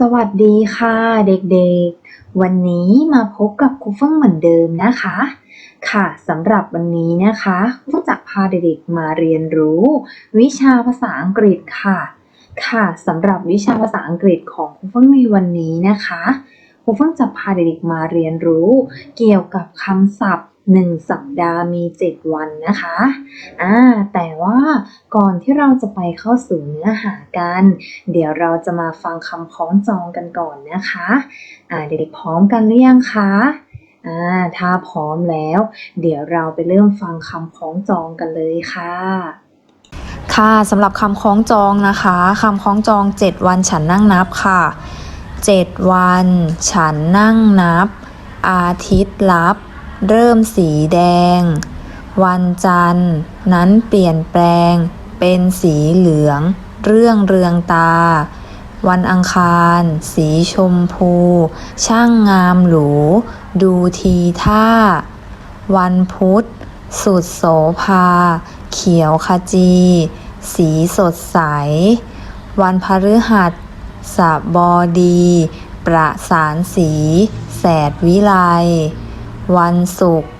สวัสดีค่ะ เด็กๆ วันนี้มาพบกับครูเฟื่องเหมือนเดิมนะคะ ค่ะสำหรับวันนี้นะคะครูจะพาเด็กๆมาเรียนรู้ วิชาภาษาอังกฤษค่ะ ค่ะสำหรับวิชาภาษาอังกฤษของครูเฟื่องในวันนี้นะคะครูเฟื่องจะพาเด็กๆมาเรียนรู้ เกี่ยวกับคำศัพท์ หนึ่งสัปดาห์มี 7 วันนะคะอ่าแต่ว่าก่อนที่เราจะไปเข้าสู่เนื้อหากัน เดี๋ยวเราจะมาฟังคำคล้องจองกันก่อนนะคะอ่าเด็กๆพร้อมกันหรือยังคะอ่าถ้าพร้อมแล้ว เดี๋ยวเราไปเริ่มฟังคำคล้องจองกันเลยค่ะค่ะสำหรับคำคล้องจองนะคะคำคล้องจอง 7 วันฉันนั่งนับค่ะ 7 วัน ฉันนั่งนับ อาทิตย์ลับ เริ่มสีแดง วันจันทร์ นั้นเปลี่ยนแปลง เป็นสีเหลือง เรื่องเรืองตา วันอังคาร สีชมพู ช่างงามหรู ดูทีท่า วันพุธ สุดโสภา เขียวขจี สีสดใส วันพฤหัสสบดี ประสานสี แสดวิไล วันศุกร์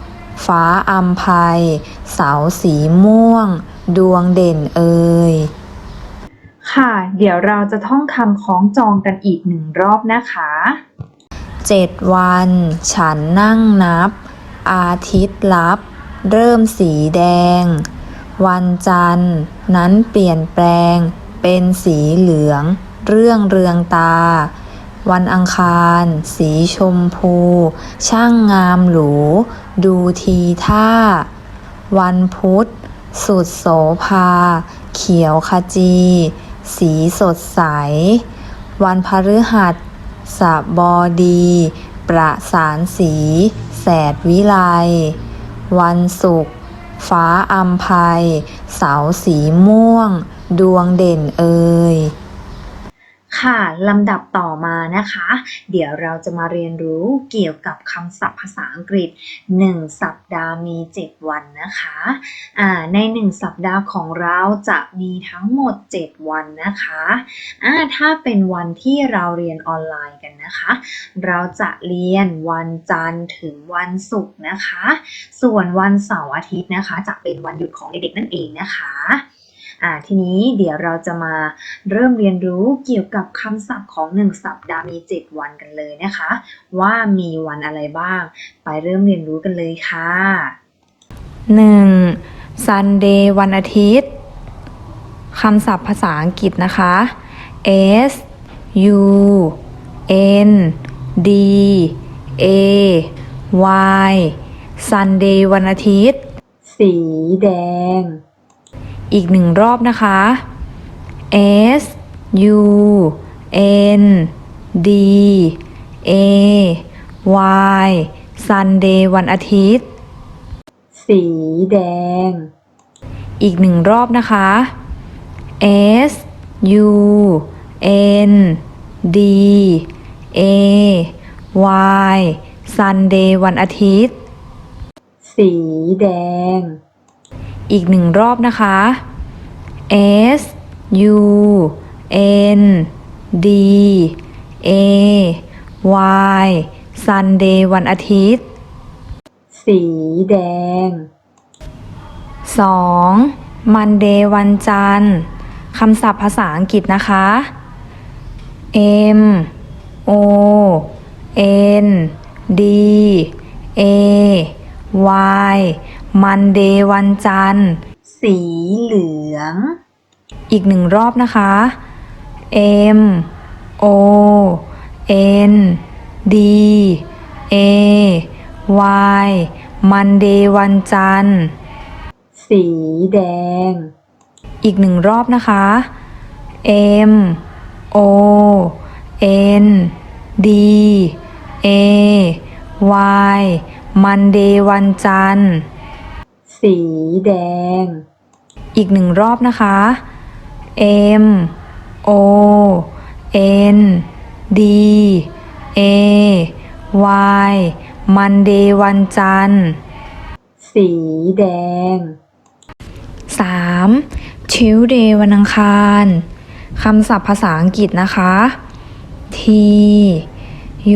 ฟ้าอัมภัย เสาสีม่วง ดวงเด่นเอ่ยค่ะ เดี๋ยวเราจะท่องคำคล้องจองกันอีกหนึ่งรอบนะคะเจ็ดวัน ฉันนั่งนับ อาทิตย์ลับ เริ่มสีแดง วันจันทร์ นั้นเปลี่ยนแปลง เป็นสีเหลือง เรื่องเรืองตา วันอังคาร สีชมพู ช่างงามหรู ดูทีท่า วันพุธ สุดโสภา เขียวขจี สีสดใส วันพฤหัสสบดี ประสานสี แสดวิไล วันศุกร์ฟ้าอัมภัย เสาสีม่วง ดวงเด่นเอ่ย ค่ะลำดับต่อมานะคะ เดี๋ยวเราจะมาเรียนรู้เกี่ยวกับคำศัพท์ภาษาอังกฤษ 1 สัปดาห์มี 7 วันนะคะอ่าใน 1 สัปดาห์ของเราจะมีทั้งหมด 7 วันนะคะอ่าถ้าเป็นวันที่เราเรียนออนไลน์กันนะคะ เราจะเรียนวันจันทร์ถึงวันศุกร์นะคะ ส่วนวันเสาร์อาทิตย์นะคะ จะเป็นวันหยุดของเด็กๆนั่นเองนะคะ อ่าทีนี้เดี๋ยวเราจะมาเริ่มเรียนรู้เกี่ยวกับคำศัพท์ของ 1 สัปดาห์มี 7 วันกันเลยนะคะ ว่ามีวันอะไรบ้าง ไปเริ่มเรียนรู้กันเลยค่ะ 1. Sunday วันอาทิตย์คำศัพท์ภาษาอังกฤษนะคะ S U N D A Y Sunday วันอาทิตย์ สีแดง อีกหนึ่งรอบนะคะ S U N D A Y Sunday วันอาทิตย์ สีแดง อีกหนึ่งรอบนะคะ S U N D A Y Sunday วันอาทิตย์ สีแดง อีกหนึ่งรอบนะคะ S U N D A Y Sunday วันอาทิตย์ สีแดง 2. Monday วันจันทร์คำศัพท์ภาษาอังกฤษนะคะ M O N D A Y Monday วันจันทร์ สีเหลือง อีกหนึ่งรอบนะคะ M O N D A Y Monday วันจันทร์ สีแดง อีกหนึ่งรอบนะคะ M O N D A Y มันเดย์วันจันทร์ สีแดง อีกหนึ่งรอบนะคะ M O N D A Y มันเดย์วันจันทร์ สีแดง 3. Tuesday วันอังคารคำศัพท์ภาษาอังกฤษนะคะ T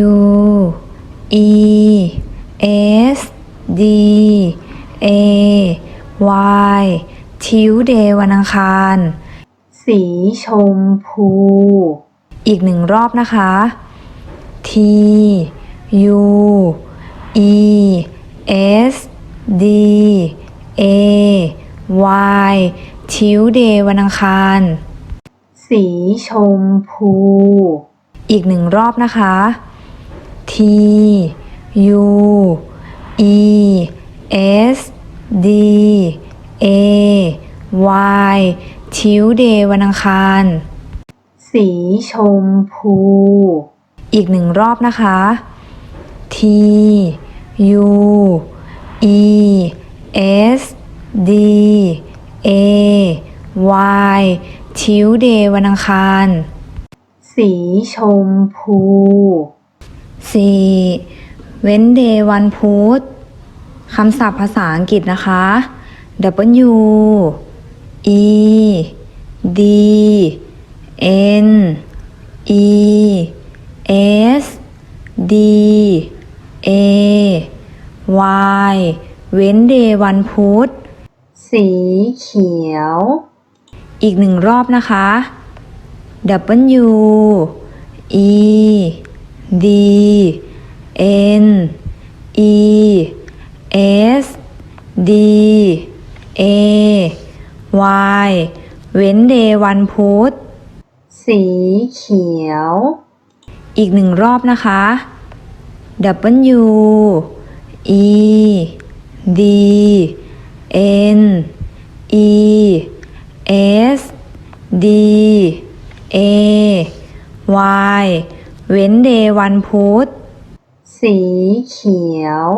U E S D A Y Tuesday วันอังคาร สีชมพู อีกหนึ่งรอบนะคะ T U E S D A Y Tuesday วันอังคาร สีชมพู อีกหนึ่งรอบนะคะ T U E S D A Y Tuesday วันอังคาร สีชมพู อีกหนึ่งรอบนะคะ T U E S D A Y Tuesday วันอังคาร สีชมพู 4. เว้นเดย์วันพุธ คำศัพท์ภาษาอังกฤษนะคะ W E D N E S D A Y เว้นเดย์วันพุธ สีเขียว อีกหนึ่งรอบนะคะ W E D N E S D A Y เว้นเดย์วันพุธ สีเขียว อีกหนึ่งรอบนะคะ W E D N E S D A Y เว้นเดย์วันพุธ สีเขียว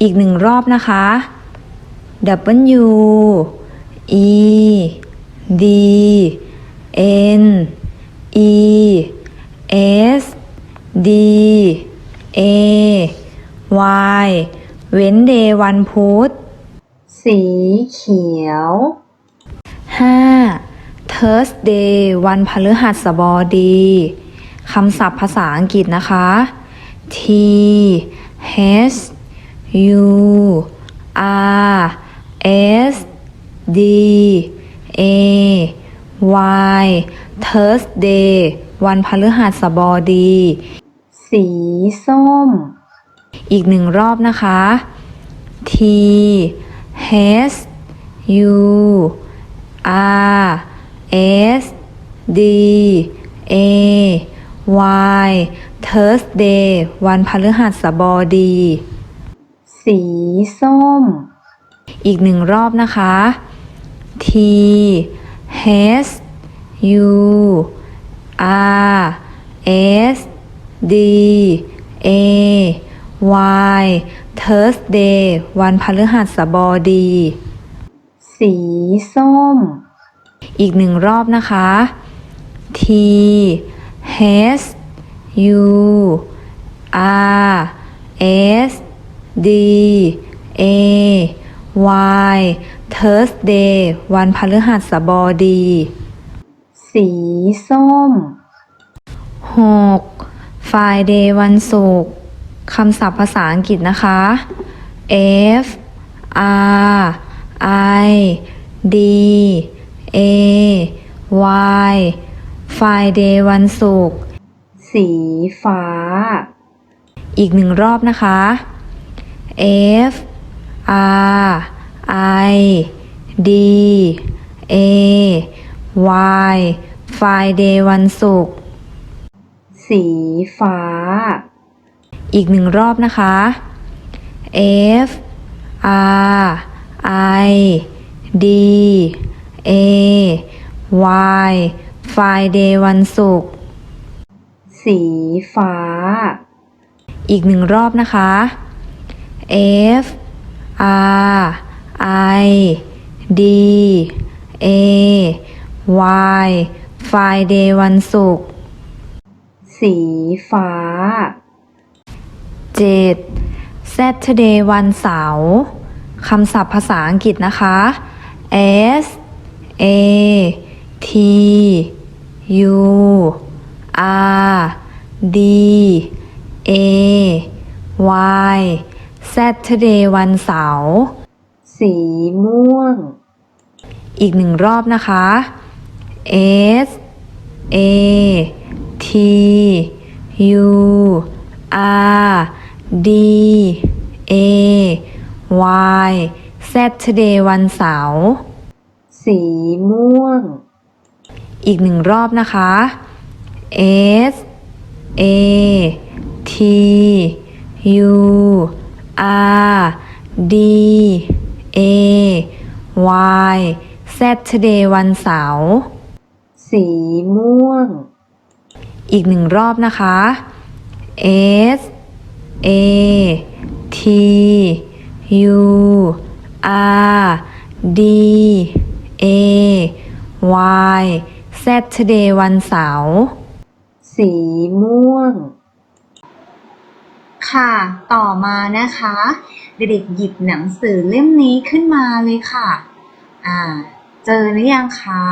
อีกหนึ่งรอบนะคะ W E D N E S D A Y เว้นเดย์วันพุธ สีเขียว 5. Thursday วันพฤหัสบดีคำศัพท์ภาษาอังกฤษนะคะ T H U R S D A Y Thursday วันพฤหัสบดี สีส้ม อีกหนึ่งรอบนะคะ T H U R S D A Y Thursday วันพฤหัสบดี สีส้ม อีกหนึ่งรอบนะคะ T H U R S D A Y Thursday วันพฤหัสบดี สีส้ม อีกหนึ่งรอบนะคะ T H U R S D A Y Thursday วันพฤหัสบดี สีส้ม 6. Friday วันศุกร์คำศัพท์ภาษาอังกฤษนะคะ F R I D A Y Friday วันศุกร์สีฟ้า อีกหนึ่งรอบนะคะ F R I D A Y Friday วันศุกร์สีฟ้า อีกหนึ่งรอบนะคะ F R I D A Y Friday วันศุกร์สีฟ้า อีกหนึ่งรอบนะคะ F R I D A Y Friday วันศุกร์สีฟ้า 7 Saturday วันเสาร์คำศัพท์ภาษาอังกฤษนะคะ S A T U R D A Y Saturday วันเสาร์ สีม่วง อีกหนึ่งรอบนะคะ S A T U R D A Y Saturday วันเสาร์ สีม่วง อีกหนึ่งรอบนะคะ S A T U R D A Y Saturday วันเสาร์ สีม่วง อีกหนึ่งรอบนะคะ S A T U R D A Y Saturday วันเสาร์ สีม่วง ค่ะ ต่อมานะคะ เด็กๆหยิบหนังสือเล่มนี้ขึ้นมาเลยค่ะ อ่า เจอหรือยังคะ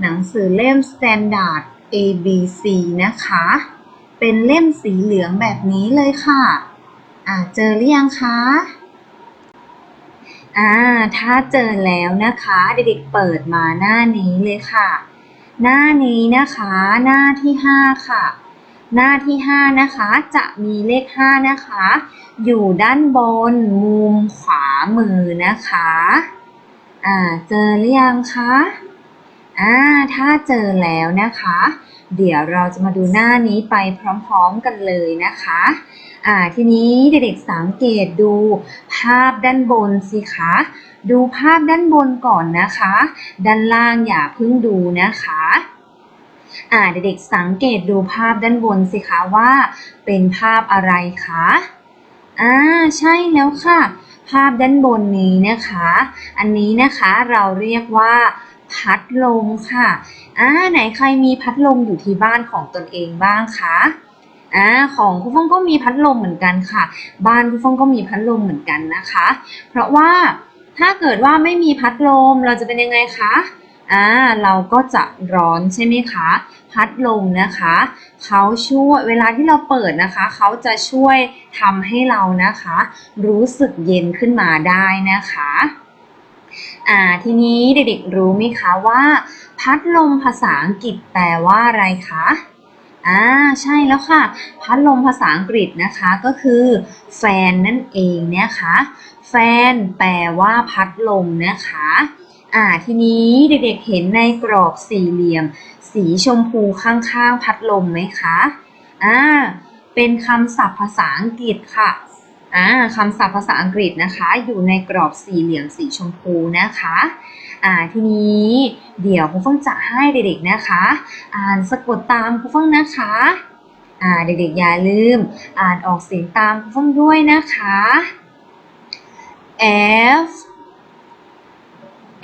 หนังสือเล่ม Standard A B C นะคะ เป็นเล่มสีเหลืองแบบนี้เลยค่ะ อ่า เจอหรือยังคะ อ่า ถ้าเจอแล้วนะคะ เด็กๆเปิดมาหน้านี้เลยค่ะ หน้านี้นะคะ หน้าที่ห้าค่ะ หน้าที่ห้านะคะ จะมีเลขห้านะคะ อยู่ด้านบนมุมขวามือนะคะอ่าเจอหรือยังคะอ่าถ้าเจอแล้วนะคะ เดี๋ยวเราจะมาดูหน้านี้ไปพร้อมๆกันเลยนะคะอ่าทีนี้เด็กๆสังเกตดูภาพด้านบนสิคะ ดูภาพด้านบนก่อนนะคะ ด้านล่างอย่าเพิ่งดูนะคะ อ่าเด็กๆสังเกตดูภาพด้านบนสิคะว่า เป็นภาพอะไรคะอ่าใช่แล้วค่ะ ภาพด้านบนนี้นะคะ อันนี้นะคะเราเรียกว่าพัดลมค่ะอ่าไหนใครมีพัดลมอยู่ที่บ้านของตนเองบ้างคะอ่าของคุณฟงก็มีพัดลมเหมือนกันค่ะ บ้านคุณฟงก็มีพัดลมเหมือนกันนะคะ เพราะว่าถ้าเกิดว่าไม่มีพัดลมเราจะเป็นยังไงคะ อ่าเราก็จะร้อนใช่ไหมคะ พัดลมนะคะเขาช่วยเวลาที่เราเปิดนะคะเขาจะช่วยทำให้เรานะคะ รู้สึกเย็นขึ้นมาได้นะคะอ่าทีนี้เด็กๆรู้ไหมคะว่า พัดลมภาษาอังกฤษแปลว่าอะไรคะอ่าใช่แล้วค่ะ พัดลมภาษาอังกฤษนะคะก็คือแฟนนั่นเองนะคะ แฟนแปลว่าพัดลมนะคะ อ่าทีนี้เด็กๆเห็นในกรอบสี่เหลี่ยม สีชมพูข้างๆพัดลมไหมคะอ่าเป็นคำศัพท์ภาษาอังกฤษค่ะอ่าคำศัพท์ภาษาอังกฤษนะคะ อยู่ในกรอบสี่เหลี่ยมสีชมพูนะคะอ่าทีนี้เดี๋ยวครูฟังจะให้เด็กๆนะคะ อ่านสะกดตามครูฟังนะคะอ่าเด็กๆอย่าลืม อ่านออกเสียงตามครูฟังด้วยนะคะ F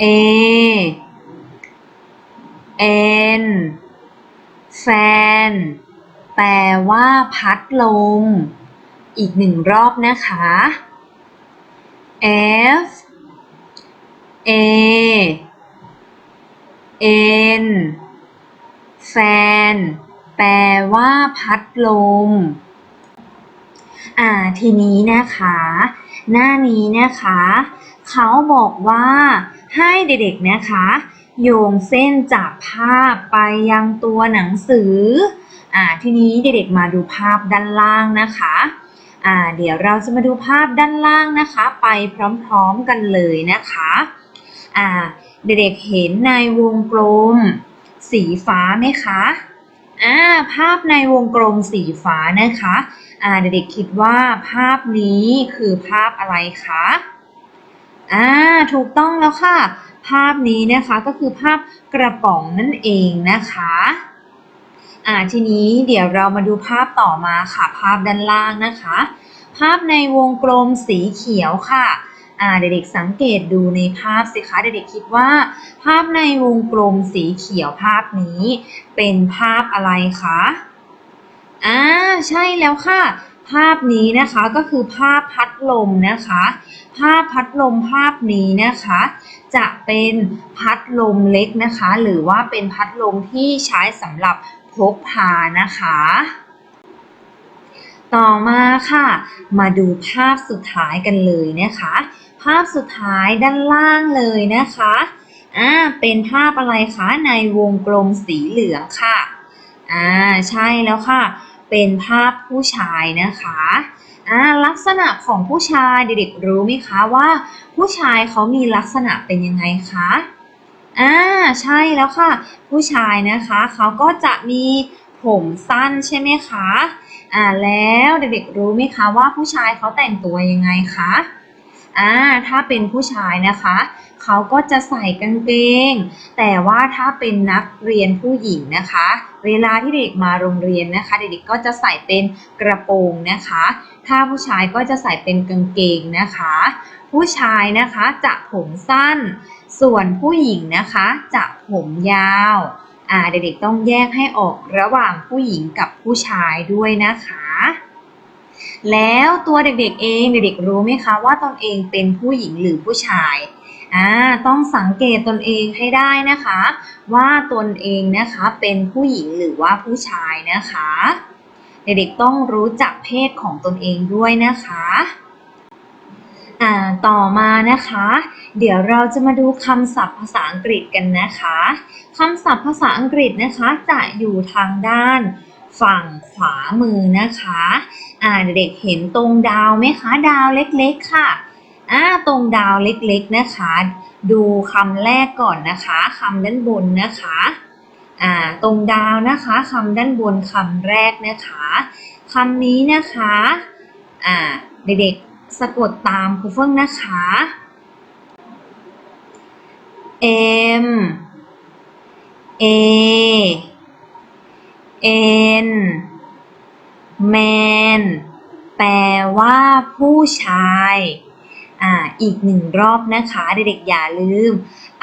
A N แฟน แปลว่าพัดลม อีกหนึ่งรอบนะคะ F A N แฟน แปลว่าพัดลม อ่า ทีนี้นะคะ หน้านี้นะคะ เขาบอกว่าให้เด็กๆนะคะ โยงเส้นจากภาพไปยังตัวหนังสืออ่าทีนี้เด็กๆมาดูภาพด้านล่างนะคะอ่าเดี๋ยวเราจะมาดูภาพด้านล่างนะคะ ไปพร้อมๆกันเลยนะคะอ่าเด็กๆเห็นในวงกลมสีฟ้าไหมคะอ่าภาพในวงกลมสีฟ้านะคะอ่าเด็กๆคิดว่าภาพนี้คือภาพอะไรคะ อ่าถูกต้องแล้วค่ะ ภาพนี้นะคะก็คือภาพกระป๋องนั่นเองนะคะอ่าทีนี้เดี๋ยวเรามาดูภาพต่อมาค่ะ ภาพด้านล่างนะคะ ภาพในวงกลมสีเขียวค่ะอ่าเด็กๆสังเกตดูในภาพสิคะเด็กๆคิดว่า ภาพในวงกลมสีเขียวภาพนี้ เป็นภาพอะไรคะอ่าใช่แล้วค่ะ ภาพนี้นะคะก็คือภาพพัดลมนะคะ ภาพพัดลมภาพนี้นะคะ จะเป็นพัดลมเล็กนะคะ หรือว่าเป็นพัดลมที่ใช้สำหรับพกพานะคะ ต่อมาค่ะ มาดูภาพสุดท้ายกันเลยนะคะ ภาพสุดท้ายด้านล่างเลยนะคะอ่าเป็นภาพอะไรคะในวงกลมสีเหลืองค่ะอ่าใช่แล้วค่ะ เป็นภาพผู้ชายนะคะ อ่าลักษณะของผู้ชายเด็กๆรู้ไหมคะว่า ผู้ชายเขามีลักษณะเป็นยังไงคะอ่าใช่แล้วค่ะ ผู้ชายนะคะเขาก็จะมีผมสั้นใช่ไหมคะอ่าแล้วเด็กๆรู้ไหมคะว่าผู้ชายเขาแต่งตัวยังไงคะอ่าถ้าเป็นผู้ชายนะคะ เขาก็จะใส่กางเกง แต่ว่าถ้าเป็นนักเรียนผู้หญิงนะคะ เวลาที่เด็กมาโรงเรียนนะคะ เด็กๆก็จะใส่เป็นกระโปรงนะคะ ถ้าผู้ชายก็จะใส่เป็นกางเกงนะคะ ผู้ชายนะคะจะผมสั้น ส่วนผู้หญิงนะคะจะผมยาวอ่าเด็กๆต้องแยกให้ออกระหว่างผู้หญิงกับผู้ชายด้วยนะคะ แล้วตัวเด็กๆเองเด็กๆรู้ไหมคะว่าตนเองเป็นผู้หญิงหรือผู้ชาย อ่าต้องสังเกตตนเองให้ได้นะคะ ว่าตนเองนะคะเป็นผู้หญิงหรือว่าผู้ชายนะคะ เด็กๆต้องรู้จักเพศของตนเองด้วยนะคะอ่าต่อมานะคะ เดี๋ยวเราจะมาดูคำศัพท์ภาษาอังกฤษกันนะคะคำศัพท์ภาษาอังกฤษนะคะจะอยู่ทางด้านฝั่งขวามือนะคะ อ่าเด็กเห็นตรงดาวไหมคะ ดาวเล็กๆค่ะ อ่าตรงดาวเล็กๆนะคะ ดูคำแรกก่อนนะคะคำด้านบนนะคะอ่าตรงดาวนะคะคำด้านบนคำแรกนะคะคำนี้นะคะอ่าเด็กๆสะกดตามครูเฟื่องนะคะ M A N man แปลว่าผู้ชาย อ่าอีกหนึ่งรอบนะคะ เด็กๆอย่าลืม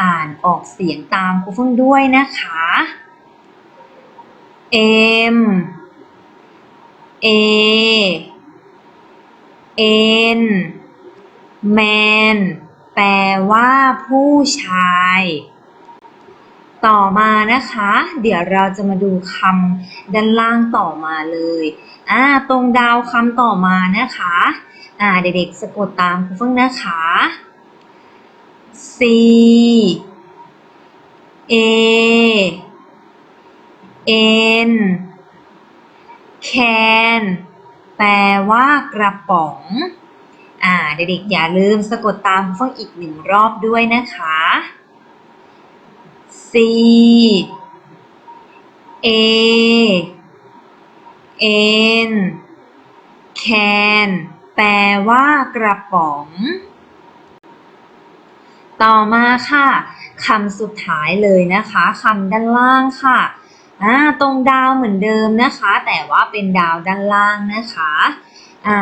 อ่านออกเสียงตามครูเฟื่องด้วยนะคะ M A N man แปลว่าผู้ชาย ต่อมานะคะ เดี๋ยวเราจะมาดูคำด้านล่างต่อมาเลยอ่าตรงดาวคำต่อมานะคะ อ่าเด็กๆสะกดตามครูเฟื่องนะคะ C A N can แปลว่ากระป๋อง อ่าเด็กๆอย่าลืมสะกดตามเฟื่องอีกหนึ่งรอบด้วยนะคะ C A N can แปลว่ากระป๋อง ต่อมาค่ะคำสุดท้ายเลยนะคะคำด้านล่างค่ะอ่าตรงดาวเหมือนเดิมนะคะ แต่ว่าเป็นดาวด้านล่างนะคะอ่า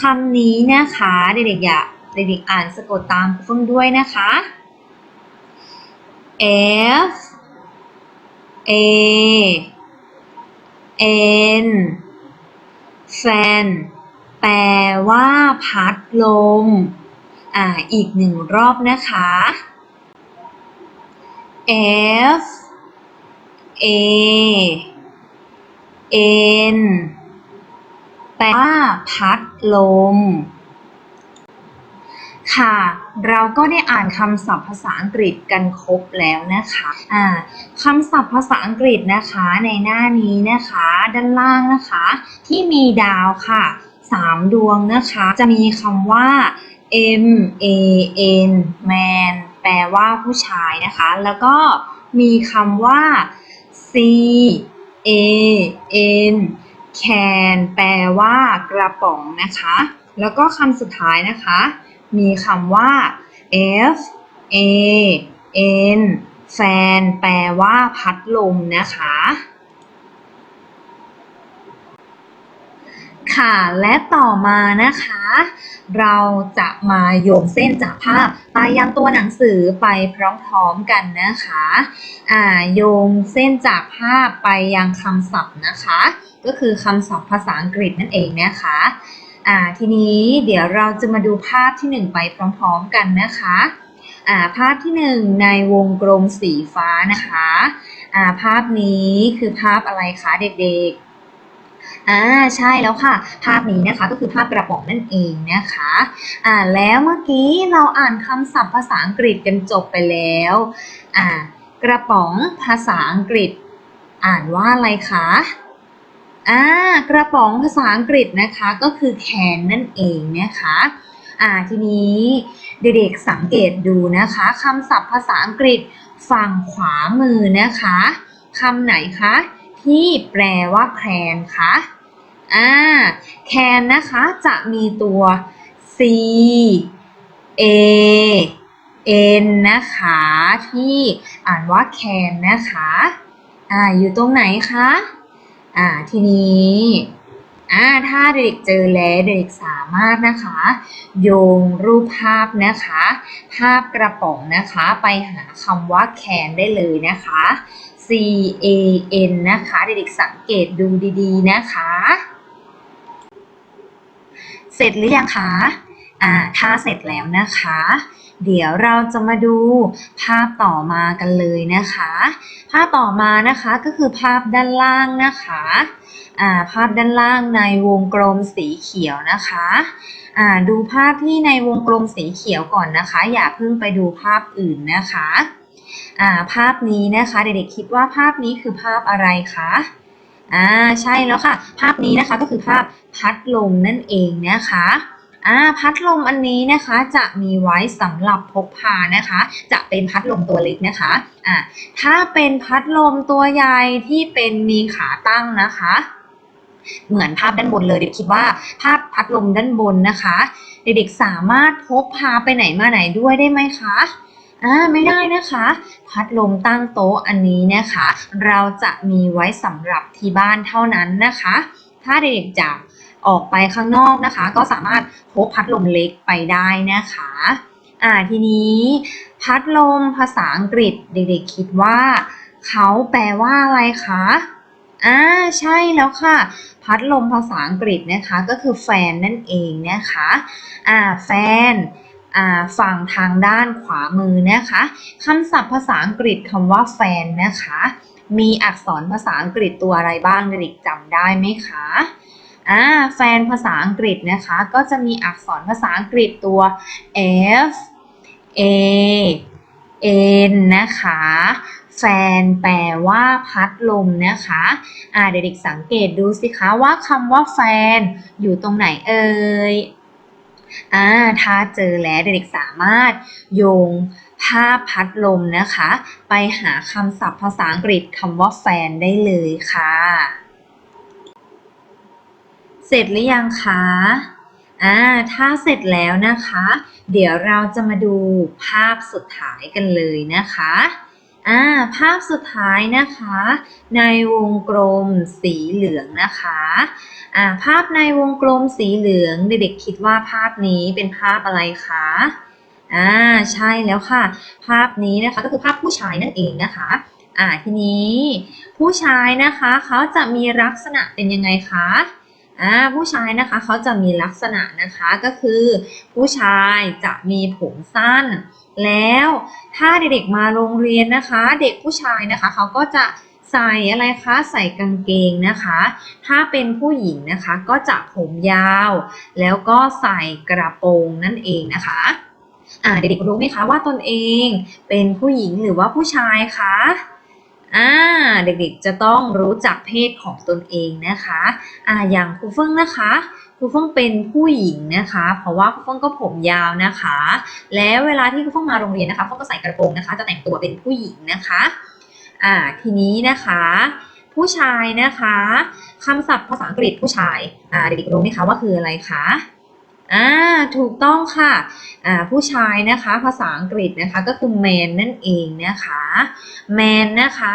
คำนี้นะคะเด็กๆอย่าเด็กๆอ่านสะกดตามครูเฟื่งด้วยนะคะ F A N fan แปลว่าพัดลม อ่า อีกหนึ่งรอบนะคะ F A N แปลว่าพัดลม ค่ะ เราก็ได้อ่านคำศัพท์ภาษาอังกฤษกันครบแล้วนะคะอ่าคำศัพท์ภาษาอังกฤษนะคะในหน้านี้นะคะ ด้านล่างนะคะ ที่มีดาวค่ะ สามดวงนะคะ จะมีคำว่า M A N man แปลว่าผู้ชายนะคะ แล้วก็มีคำว่า C A N can แปลว่ากระป๋องนะคะ แล้วก็คำสุดท้ายนะคะ มีคำว่า F A N fan แปลว่าพัดลมนะคะ ค่ะและต่อมานะคะ เราจะมาโยงเส้นจากภาพไปยังตัวหนังสือไปพร้อมๆกันนะคะอ่าโยงเส้นจากภาพไปยังคำศัพท์นะคะ ก็คือคำศัพท์ภาษาอังกฤษนั่นเองนะคะอ่าทีนี้เดี๋ยวเราจะมาดูภาพที่หนึ่งไปพร้อมๆกันนะคะอ่าภาพที่หนึ่งในวงกลมสีฟ้านะคะอ่าภาพนี้คือภาพอะไรคะเด็กๆ อ่าใช่แล้วค่ะ ภาพนี้นะคะก็คือภาพกระป๋องนั่นเองนะคะอ่าแล้วเมื่อกี้เราอ่านคำศัพท์ภาษาอังกฤษกันจบไปแล้วอ่ากระป๋องภาษาอังกฤษ อ่านว่าอะไรคะอ่ากระป๋องภาษาอังกฤษนะคะก็คือแคนนั่นเองนะคะอ่าทีนี้เด็กๆสังเกตดูนะคะคำศัพท์ภาษาอังกฤษฝั่งขวามือนะคะคำไหนคะ ที่แปลว่าแคนคะอ่าแคนนะคะจะมีตัว C A N นะคะ ที่อ่านว่าแคนนะคะอ่าอยู่ตรงไหนคะอ่าทีนี้อ่าถ้าเด็กเจอแล้วเด็กสามารถนะคะ โยงรูปภาพนะคะ ภาพกระป๋องนะคะ ไปหาคำว่าแคนได้เลยนะคะ C A N นะคะเด็กๆสังเกตดูดีๆนะคะ เสร็จหรือยังคะอ่าถ้าเสร็จแล้วนะคะ เดี๋ยวเราจะมาดูภาพต่อมากันเลยนะคะ ภาพต่อมานะคะก็คือภาพด้านล่างนะคะอ่าภาพด้านล่างในวงกลมสีเขียวนะคะอ่าดูภาพที่ในวงกลมสีเขียวก่อนนะคะ อย่าเพิ่งไปดูภาพอื่นนะคะ อ่าภาพนี้นะคะเด็กๆคิดว่าภาพนี้คือภาพอะไรคะอ่าใช่แล้วค่ะ ภาพนี้นะคะก็คือภาพพัดลมนั่นเองนะคะอ่าพัดลมอันนี้นะคะจะมีไว้สำหรับพกพานะคะ จะเป็นพัดลมตัวเล็กนะคะอ่าถ้าเป็นพัดลมตัวใหญ่ที่เป็นมีขาตั้งนะคะ เหมือนภาพด้านบนเลยเด็กคิดว่าภาพพัดลมด้านบนนะคะ เด็กๆสามารถพกพาไปไหนมาไหนด้วยได้ไหมคะ อ่าไม่ได้นะคะ พัดลมตั้งโต๊ะอันนี้นะคะ เราจะมีไว้สำหรับที่บ้านเท่านั้นนะคะ ถ้าเด็กๆจะออกไปข้างนอกนะคะ ก็สามารถพกพัดลมเล็กไปได้นะคะอ่าทีนี้พัดลมภาษาอังกฤษเด็กๆคิดว่า เขาแปลว่าอะไรคะอ่าใช่แล้วค่ะ พัดลมภาษาอังกฤษนะคะก็คือแฟนนั่นเองนะคะอ่าแฟน ฝั่งทางด้านขวามือนะคะคำศัพท์ภาษาอังกฤษคำว่าแฟนนะคะ มีอักษรภาษาอังกฤษตัวอะไรบ้างเด็กจำได้ไหมคะอ่าแฟนภาษาอังกฤษนะคะ ก็จะมีอักษรภาษาอังกฤษตัว F A N นะคะแฟนแปลว่าพัดลมนะคะอ่าเด็กๆสังเกตดูสิคะว่าคำว่าแฟนอยู่ตรงไหนเอ่ย อ่าถ้าเจอแล้วเด็กๆสามารถโยงภาพพัดลมนะคะ ไปหาคำศัพท์ภาษาอังกฤษคำว่าแฟนได้เลยค่ะ เสร็จหรือยังคะอ่าถ้าเสร็จแล้วนะคะ เดี๋ยวเราจะมาดูภาพสุดท้ายกันเลยนะคะ อ่าภาพสุดท้ายนะคะ ในวงกลมสีเหลืองนะคะอ่าภาพในวงกลมสีเหลืองเด็กๆคิดว่าภาพนี้เป็นภาพอะไรคะอ่าใช่แล้วค่ะ ภาพนี้นะคะก็คือภาพผู้ชายนั่นเองนะคะอ่าทีนี้ผู้ชายนะคะเขาจะมีลักษณะเป็นยังไงคะอ่าผู้ชายนะคะเขาจะมีลักษณะนะคะก็คือ ผู้ชายจะมีผมสั้น แล้วถ้าเด็กๆมาโรงเรียนนะคะ เด็กผู้ชายนะคะ เขาก็จะใส่อะไรคะใส่กางเกงนะคะ ถ้าเป็นผู้หญิงนะคะ ก็จะผมยาว แล้วก็ใส่กระโปรงนั่นเองนะคะเด็กๆรู้ไหมคะว่าตนเองเป็นผู้หญิงหรือว่าผู้ชายคะ อ่าเด็กๆจะต้องรู้จักเพศของตนเองนะคะอ่าอย่างครูเฟิ่งนะคะครูเฟิ่งเป็นผู้หญิงนะคะ เพราะว่าครูเฟิ่งก็ผมยาวนะคะ แล้วเวลาที่ครูเฟิ่งมาโรงเรียนนะคะเฟิ่งก็ใส่กระโปรงนะคะ จะแต่งตัวเป็นผู้หญิงนะคะอ่าทีนี้นะคะ ผู้ชายนะคะคำศัพท์ภาษาอังกฤษผู้ชายอ่าเด็กๆรู้ไหมคะว่าคืออะไรคะอ่า ถูกต้องค่ะอ่าผู้ชายนะคะภาษาอังกฤษนะคะก็คือ man นั่นเองนะคะ man นะคะ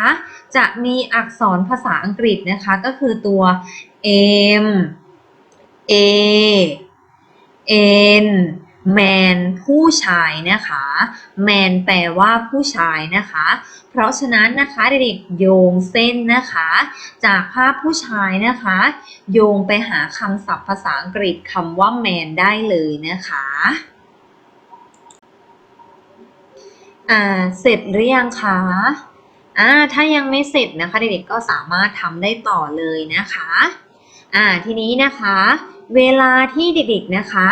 จะมีอักษรภาษาอังกฤษนะคะก็คือตัว m A N man ผู้ชายนะคะ man แปลว่าผู้ชายนะคะ เพราะฉะนั้นนะคะเด็กๆโยงเส้นนะคะ จากภาพผู้ชายนะคะ โยงไปหาคำศัพท์ภาษาอังกฤษคำว่า man ได้เลยนะคะอ่าเสร็จหรือยังคะอ่าถ้ายังไม่เสร็จนะคะเด็กๆก็สามารถทำได้ต่อเลยนะคะอ่าทีนี้นะคะ เวลาที่เด็กๆนะคะ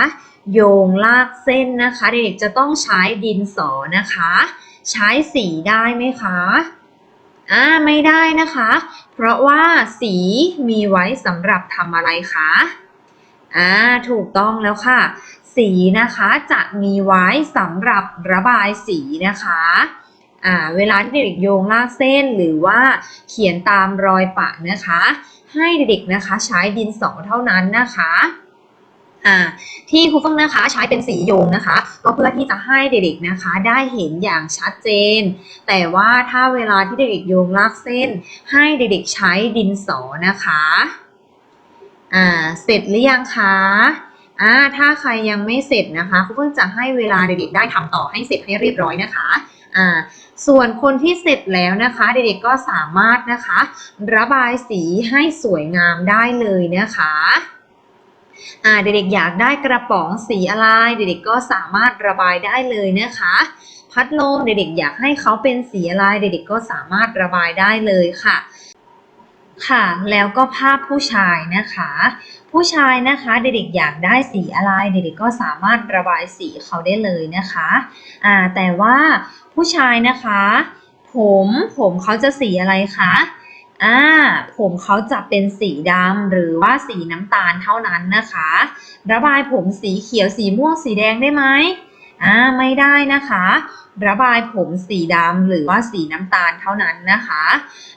โยงลากเส้นนะคะ เด็กๆจะต้องใช้ดินสอนะคะ ใช้สีได้ไหมคะอ่าไม่ได้นะคะ เพราะว่าสีมีไว้สำหรับทำอะไรคะอ่าถูกต้องแล้วค่ะ สีนะคะจะมีไว้สำหรับระบายสีนะคะอ่าเวลาที่เด็กๆโยงลากเส้นหรือว่าเขียนตามรอยปะนะคะ ให้เด็กๆนะคะใช้ดินสอเท่านั้นนะคะ อ่าที่ครูฟังนะคะใช้เป็นสีโยงนะคะ ก็เพื่อที่จะให้เด็กๆนะคะ ได้เห็นอย่างชัดเจน แต่ว่าถ้าเวลาที่เด็กๆโยงลากเส้น ให้เด็กๆใช้ดินสอนะคะอ่าเสร็จหรือยังคะอ่าถ้าใครยังไม่เสร็จนะคะครูเพิ่งจะให้เวลาเด็กๆได้ทำต่อให้เสร็จให้เรียบร้อยนะคะอ่าส่วนคนที่เสร็จแล้วนะคะ เด็กๆก็สามารถนะคะ ระบายสีให้สวยงามได้เลยนะคะอ่า เด็กๆอยากได้กระป๋องสีอะไรเด็กๆก็สามารถระบายได้เลยนะคะ พัดลมเด็กๆอยากให้เขาเป็นสีอะไรเด็กๆก็สามารถระบายได้เลยค่ะค่ะแล้วก็ภาพผู้ชายนะคะ ผู้ชายนะคะเด็กๆอยากได้สีอะไรเด็กๆก็สามารถระบายสีเขาได้เลยนะคะอ่าแต่ว่าผู้ชายนะคะ ผมผมเขาจะสีอะไรคะ อ่าผมเขาจะเป็นสีดำหรือว่าสีน้ำตาลเท่านั้นนะคะ ระบายผมสีเขียวสีม่วงสีแดงได้ไหมอ่าไม่ได้นะคะ ระบายผมสีดำหรือว่าสีน้ำตาลเท่านั้นนะคะ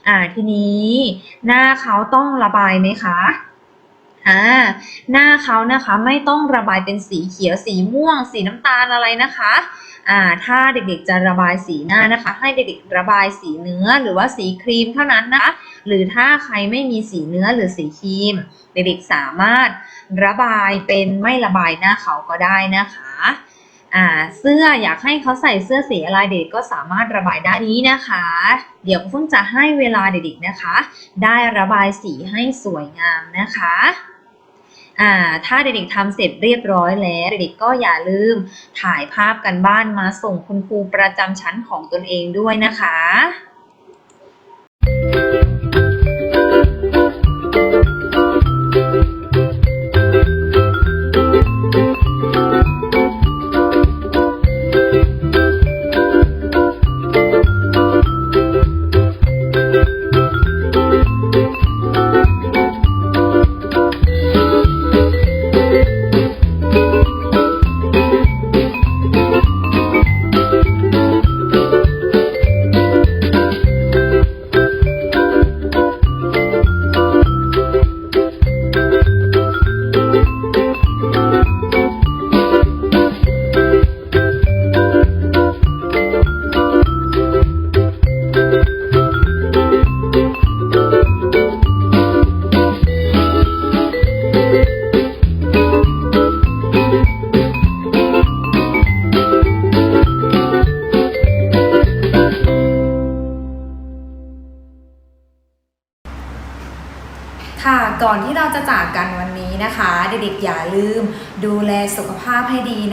อ่าทีนี้หน้าเขาต้องระบายไหมคะอ่าหน้าเขานะคะไม่ต้องระบายเป็นสีเขียวสีม่วง สีน้ำตาลอะไรนะคะอ่าถ้าเด็กๆจะระบายสีหน้านะคะ ให้เด็กๆระบายสีเนื้อหรือว่าสีครีมเท่านั้นนะคะ หรือถ้าใครไม่มีสีเนื้อหรือสีครีม เด็กๆสามารถระบายเป็นไม่ระบายหน้าเขาก็ได้นะคะอ่าเสื้ออยากให้เขาใส่เสื้อสีอะไรเด็กก็สามารถระบายได้นี้นะคะ เดี๋ยวเพิ่งจะให้เวลาเด็กๆนะคะ ได้ระบายสีให้สวยงามนะคะอ่าถ้าเด็กๆทำเสร็จเรียบร้อยแล้วเด็กๆก็อย่าลืมถ่ายภาพกันบ้านมาส่งคุณครูประจำชั้นของตนเองด้วยนะคะค่ะ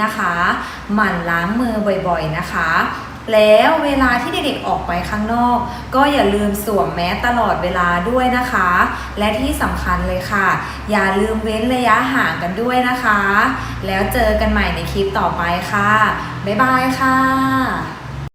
นะคะหมั่นล้างมือบ่อยๆนะคะ แล้วเวลาที่เด็กๆออกไปข้างนอก ก็อย่าลืมสวมแมสตลอดเวลาด้วยนะคะ และที่สำคัญเลยค่ะ อย่าลืมเว้นระยะห่างกันด้วยนะคะ แล้วเจอกันใหม่ในคลิปต่อไปค่ะ บ๊ายบายค่ะ